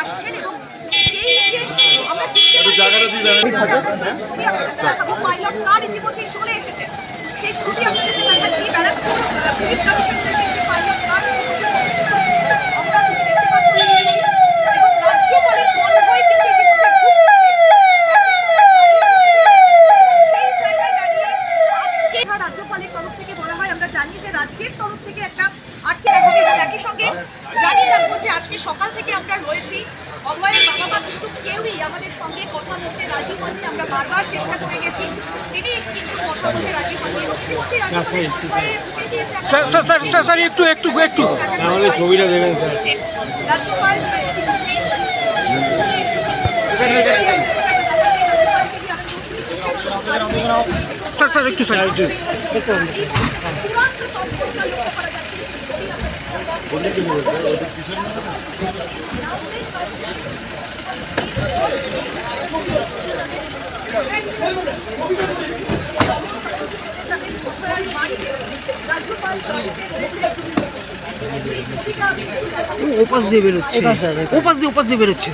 আসছেন এবং আমরা পাইলট কার ইতিমধ্যে চলে এসেছে। সেই ছবি আমাদের দেখাচ্ছি কথা বলতে রাজি হননি আমরা বারবার চেষ্টা করে গেছি। তিনি কিন্তু কথা বলতে রাজি হননি sir sir sir. Sir sir একটু একটু একটু। আমাদের ছবিটা দেবেন স্যার। রাজ্যপাল। স্যার স্যার একটু স্যার। একটু। যাচ্ছে ছবি দিয়ে বেরোচ্ছে। ওপাশ দিয়ে ওপাশ দিয়ে। বেরোচ্ছে।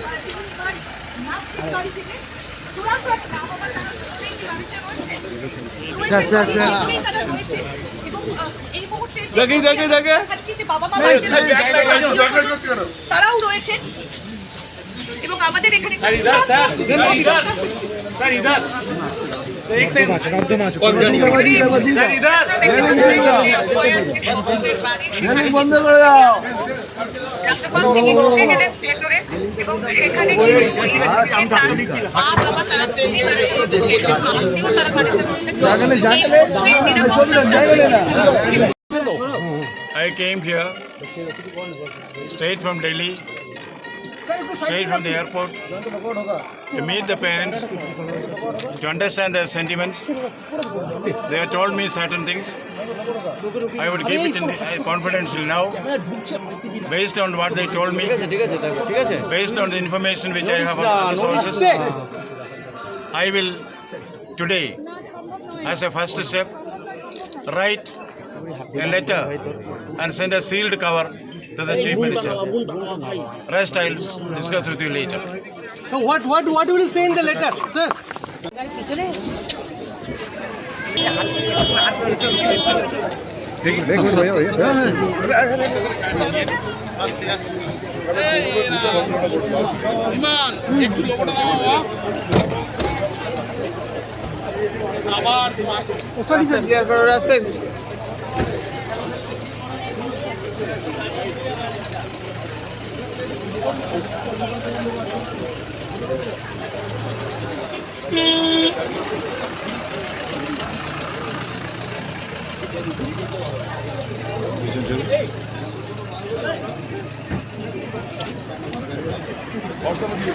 তারাও রয়েছেন এবং আমাদের এখানে বন্ধ করে দাও I came here straight from Delhi, straight from the airport to meet the parents, to understand their sentiments. They have told me certain things. I would keep it in, confidential now, based on what they told me, based on the information which I have from other sources. I will today, as a first step, write a letter and send a sealed cover that's chief minister? Rest I'll discuss with you later. So what what what will you say in the letter, sir? আবার sorry sir অর্থনীতি